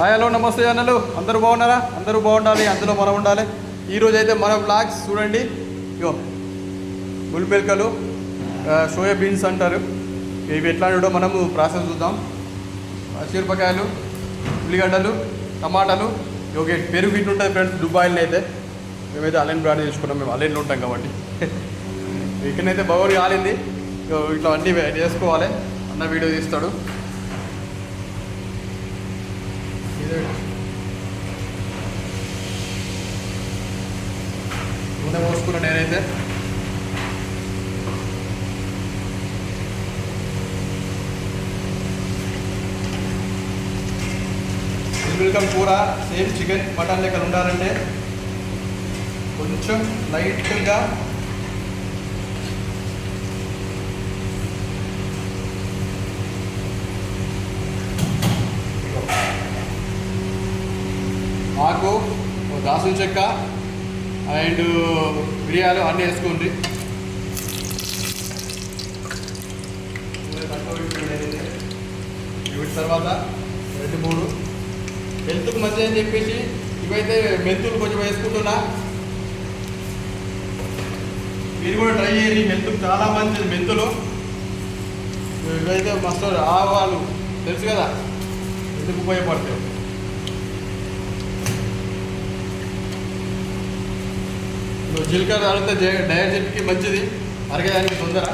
Hi hello నమస్తే అన్నలు. అందరూ బాగున్నారా? అందరూ బాగుండాలి అందులో మనం ఉండాలి. ఈరోజు అయితే మన బ్లాగ్స్ చూడండి. ఇగో గుల్బెల్కలు సోయా బీన్స్ అంటారు. ఇవి ఎట్లా ఉండో మనము ప్రాసెస్ చూద్దాం. చీరపకాయలు ఉల్లిగడ్డలు టమాటాలు. ఓకే పెరుగు ఇటు ఉంటుంది ఫ్రెండ్స్ దుబాయ్లో అయితే. మేమైతే అలైన్ బ్రాండ్ తీసుకున్నాం మేము అలైన్లో ఉంటాం కాబట్టి. ఇక్కడైతే బౌరి కాలింది. ఇట్లా అన్నీ చేసుకోవాలి అన్న వీడియో తీస్తాడు ఇదే నూనె పోసుకున్నా నేనైతే. వెల్కమ్ కూర సేమ్ చికెన్ మటన్ లెక్కలు ఉండాలంటే కొంచెం లైట్గా ఆకు దాసం చెక్క అండ్ మిరియాలు అన్నీ వేసుకోండి. వీటి తర్వాత రెండు మూడు. హెల్త్కు మంచిది అని చెప్పేసి ఇవైతే మెంతులు కొంచెం వేసుకుంటున్నా. మీరు కూడా ట్రై చేయండి మెంతులు చాలా మంచిది మెంతులు. ఇవైతే మస్తు ఆవాలు తెలుసు కదా? ఎందుకు ఉపయోగపడతాయి? జీలకర్ర తాగితే డయాబెటిక్కి మంచిది. అరగడానికి తొందర.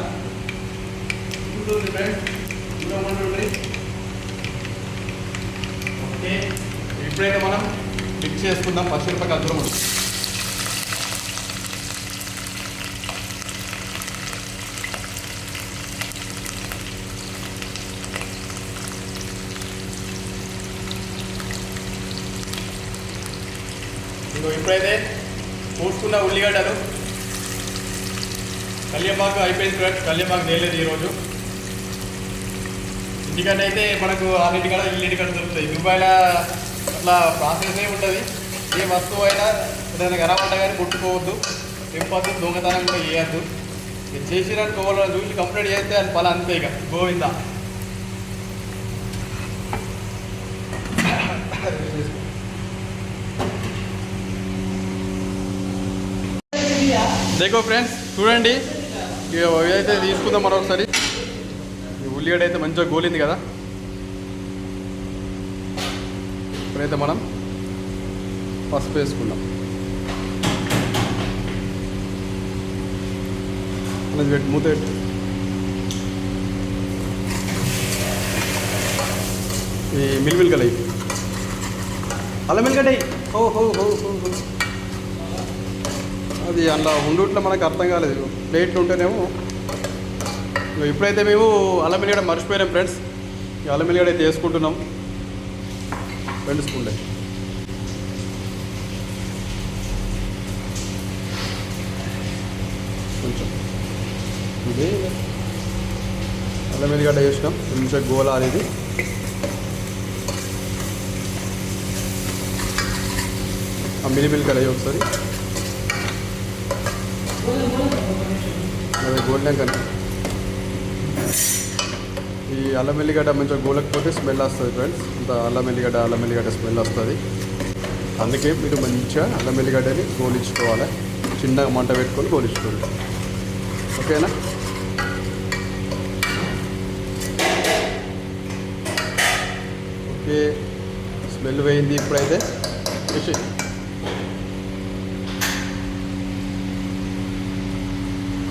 ఉంటుంది ఓకే. ఇప్పుడైతే మనం మిక్స్ చేసుకుందాం. పచ్చిమిరపకాయ దూరం ఉంటుంది ఇప్పుడైతే కోసుకున్న ఉల్లిగడ్డలు. కళ్యాపాకు అయిపోయింది ఫ్రెండ్స్. కళ్యాపాకు తేలేదు ఈరోజు. ఇంటికంటే అయితే మనకు ఆరింటికాడ ఇల్లింటికాడ దొరుకుతాయి. దుబాయ్లో అట్లా ప్రాసెస్ ఏ ఉంటుంది ఏ వస్తువు అయినా ఏదైనా కనబడ్డ కానీ కొట్టుకోవద్దు. తెంపద్దు దొంగతనం కూడా చేయొద్దు. ఇది చేసినట్టు వాళ్ళని చూసి కంప్లైంట్ చేస్తే అది పని అంతే ఇక. గోవిందా. దేకో ఫ్రెండ్స్ చూడండి. ఇక ఏదైతే తీసుకుందాం మరొకసారి. ఉల్లిగడ్డ అయితే మంచిగా గోలింది కదా. ఇప్పుడైతే మనం పసుపు వేసుకుందాం. అనేది పెట్టి మూత పెట్టు. ఈ మిల్మిల్కలు అయ్యి అల్ల మిల్గడ్డ ఓ హో హో హో హో. అది అలా ఉండుట్లో మనకు అర్థం కాలేదు. ప్లేట్లు ఉంటేనేమో ఇప్పుడైతే మేము అల్లం వెల్లిగడ్డ మర్చిపోయినాం ఫ్రెండ్స్. ఈ అల్లం వెల్లిగడ్డ అయితే వేసుకుంటున్నాం. రెండు స్పూన్లే. కొంచెం. ఇదే అల్లం వెల్లిగడ్డ వేసినాం. కొంచెం గోలాలి అనేది. ఆ మిలిమిలికలు అయ్యి ఒకసారి. అదే గోల్డెన్ ఈ అల్లం ఎల్లిగడ్డ మంచిగా గోలకపోతే స్మెల్ వస్తుంది ఫ్రెండ్స్ అంత అల్లం ఎల్లిగడ్డ అల్లం ఎల్లిగడ్డ స్మెల్ వస్తుంది. అందుకే మీరు మంచిగా అల్లం ఎల్లిగడ్డని గోలించుకోవాలి. చిన్నగా మంట పెట్టుకొని గోలించుకోండి. ఓకేనా? ఓకే. స్మెల్ పోయింది ఇప్పుడైతే.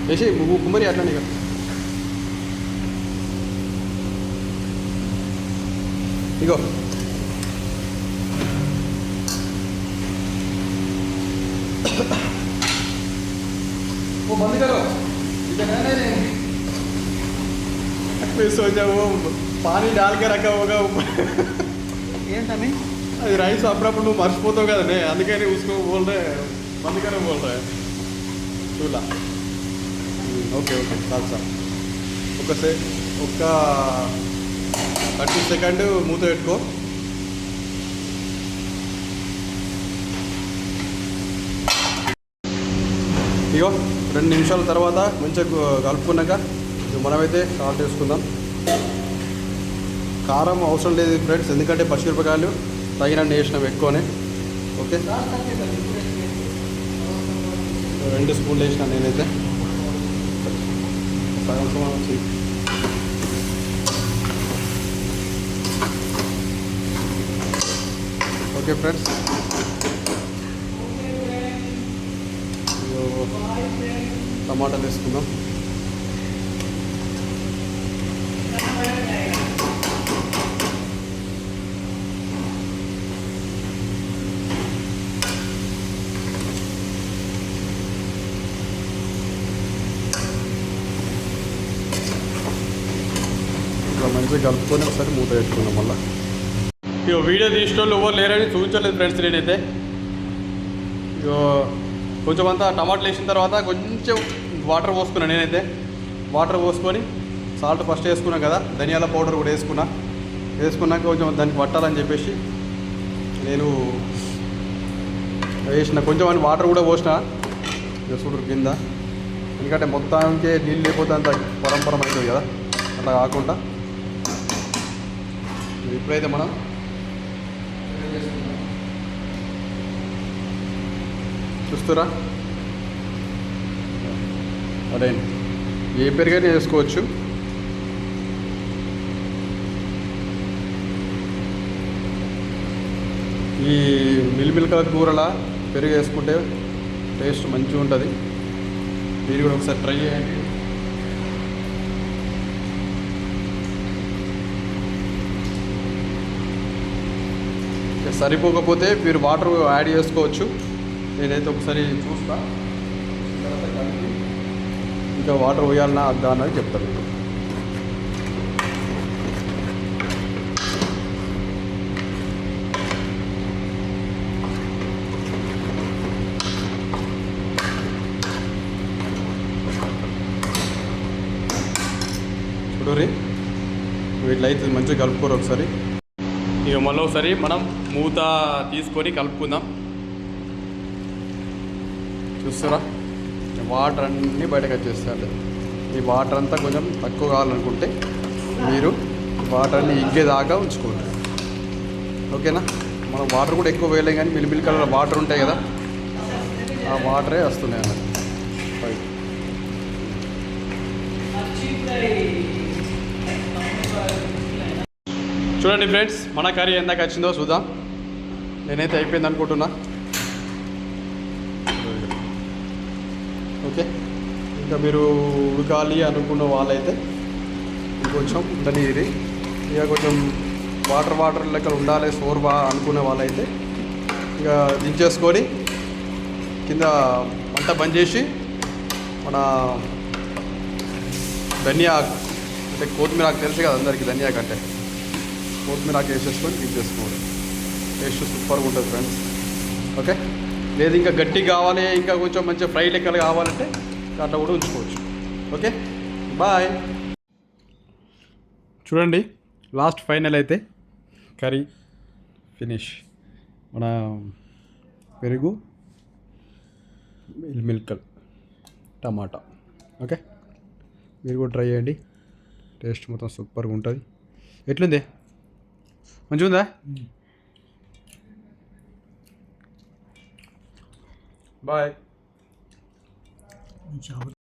వేసి వేసి కుమ్మరి అట్లనే ఇక ఇగో वो बंद करो इधर रहने देंगे मैं सोचा वो पानी डाल के रखा होगा ऊपर ఏంటని అది రైస్ అప్పుడప్పుడు నువ్వు మర్చిపోతావు కదనే అందుకని ఉసుకో బోల్రే బంద్ కరే బోల్రే చూలా ఓకే ఓకే చాలు సార్ ఒక సే ఒక థర్టీ సెకండ్ మూత పెట్టుకో. ఇగో రెండు నిమిషాల తర్వాత మంచిగా కలుపుకున్నాక ఇక మనమైతే సాల్ట్ వేసుకుందాం. కారం అవసరం లేదు ఫ్రెండ్స్ ఎందుకంటే పచ్చిమిరపకాయలు తగినన్ని వేసినాం ఎక్కువనే. ఓకే? రెండు స్పూన్లు వేసినా నేనైతే. సగం సగం వచ్చి ఓకే ఫ్రెండ్స్ టమాటాలు వేసుకుందాం ఒకసారి కలుపుకొని ఒకసారి మూత పెట్టుకున్నాం మళ్ళీ. ఇగో వీడియో తీసిన ఎవరు లేరని చూపించలేదు ఫ్రెండ్స్ నేనైతే. ఇగో కొంచెం అంతా టమాటాలు వేసిన తర్వాత కొంచెం వాటర్ పోసుకున్నాను నేనైతే. వాటర్ పోసుకొని సాల్ట్ ఫస్ట్ వేసుకున్నాం కదా ధనియాల పౌడర్ కూడా వేసుకున్నా. వేసుకున్నాక కొంచెం దానికి పట్టాలని చెప్పేసి నేను వేసిన కొంచెం అని వాటర్ కూడా పోసిన. చూడు కింద. ఎందుకంటే మొత్తానికే నీళ్ళు లేకపోతే అంత పరంపరం అవుతుంది కదా. అట్లా కాకుండా ఇప్పుడైతే మనం. చూస్తురా? అదే. ఏ పెరుగైనా వేసుకోవచ్చు ఈ మిల్మిల్కల కూరల పెరుగు వేసుకుంటే టేస్ట్ మంచిగా ఉంటుంది మీరు కూడా ఒకసారి ట్రై చేయండి. సరిపోకపోతే మీరు వాటర్ యాడ్ చేసుకోవచ్చు. నేనైతే ఒకసారి చూస్తా. తర్వాత కలిపి ఇంకా వాటర్ పోయాలన్నా అద్దా అన్నది చెప్తాను చూడరి వీటిలో అయితే మంచిగా కలుపుకోరు ఒకసారి. ఇక మళ్ళీ ఒకసారి మనం మూత తీసుకొని కలుపుకుందాం. చూస్తారా? వాటర్ అన్నీ బయటకు వచ్చేస్తాయండి. ఈ వాటర్ అంతా కొంచెం తక్కువ కావాలనుకుంటే మీరు వాటర్ని అన్ని ఇగ్గేదాకా ఉంచుకోండి. ఓకేనా? మనం వాటర్ కూడా ఎక్కువ వేయలేం కానీ మిలిమిలి కలర్ వాటర్ ఉంటాయి కదా ఆ వాటరే వస్తున్నాయి అన్నమాట చూడండి ఫ్రెండ్స్ మన కర్రీ ఎందాక వచ్చిందో చూద్దాం. నేనైతే అయిపోయింది అనుకుంటున్నా. ఓకే. ఇంకా మీరు ఉడకాలి అనుకున్న వాళ్ళైతే ఇంకొంచెం ఉండనిది ఇక కొంచెం వాటర్ వాటర్ లెక్క ఉండాలి సోర్ బా అనుకునే వాళ్ళైతే ఇక దించేసుకొని కింద మంట బంద్ చేసి మన ధనియా అంటే కొత్తిమీర తెలుసు కదా అందరికీ ధనియా కంటే అంటే. కొత్తిమీర ఆకు వేసేసుకొని దించేసుకోవాలి టేస్ట్ సూపర్గా ఉంటుంది ఫ్రెండ్స్ ఓకే లేదు ఇంకా గట్టి కావాలి ఇంకా కొంచెం మంచి ఫ్రై లెక్కలు కావాలంటే అట్లా కూడా ఉంచుకోవచ్చు. ఓకే బాయ్ చూడండి లాస్ట్ ఫైనల్ అయితే కర్రీ ఫినిష్ మన పెరుగు మిల్కల్ టమాటా. ఓకే మీరు కూడా ట్రై చేయండి. టేస్ట్ మొత్తం సూపర్గా ఉంటుంది. ఎట్లుంది? మంచిగా ఉందా బాయ్